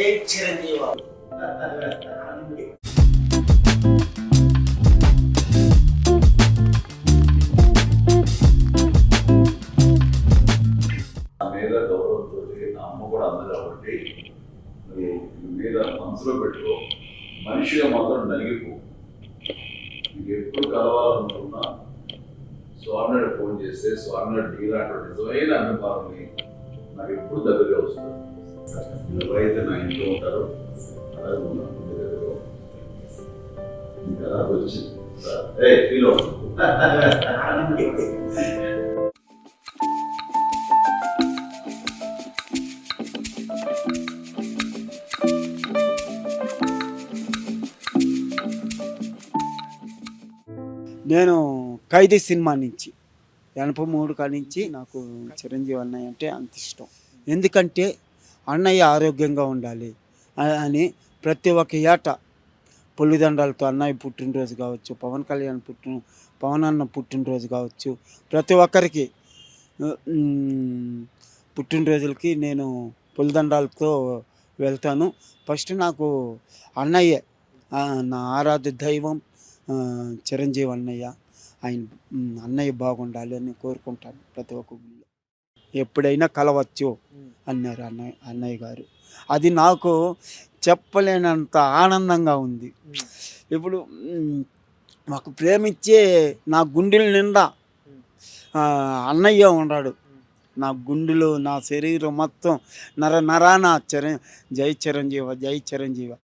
జై చిరంజీవి మీద గౌరవంతో నా అమ్మ కూడా అంది కాబట్టి మీద మనసులో పెట్టుకో. మనిషిగా మాత్రం నలిగిపో. నీకు ఎప్పుడు కలవాలనుకున్నా స్వామినాడు ఫోన్ చేస్తే స్వామినాడు నీలాంటి నిజమైన అనుభవాన్ని నాకు ఎప్పుడు దగ్గరగా వస్తుంది. ఎవరైతే నా ఇంట్లో ఉంటారో అలాగే ఉన్నాను ఇంకా అలా వచ్చింది. ఏ ఫీల్ అవుతుంది. నేను ఖైదీ సినిమా నుంచి ఎనభై మూడు కాడి నుంచి నాకు చిరంజీవి అన్నయ్య అంటే అంత ఇష్టం. ఎందుకంటే అన్నయ్య ఆరోగ్యంగా ఉండాలి అని ప్రతి ఒక్క ఏట పొల్లిదండాలతో అన్నయ్య పుట్టినరోజు కావచ్చు పవన్ కళ్యాణ్ పుట్టిన పవన్ అన్న పుట్టినరోజు కావచ్చు ప్రతి ఒక్కరికి పుట్టినరోజులకి నేను పొలిదండాలతో వెళ్తాను. ఫస్ట్ నాకు అన్నయ్య నా ఆరాధ్య దైవం చిరంజీవి అన్నయ్య. ఆయన అన్నయ్య బాగుండాలి అని కోరుకుంటాను ప్రతి ఒక్క ఎప్పుడైనా కలవచ్చు అన్నారు అన్నయ్య అన్నయ్య గారు. అది నాకు చెప్పలేనంత ఆనందంగా ఉంది. ఇప్పుడు మాకు ప్రేమించే నా గుండెల నిండా అన్నయ్య ఉన్నాడు. నా గుండెలు నా శరీరం మొత్తం నర నరాన చిర జై చిరంజీవ జై చిరంజీవ.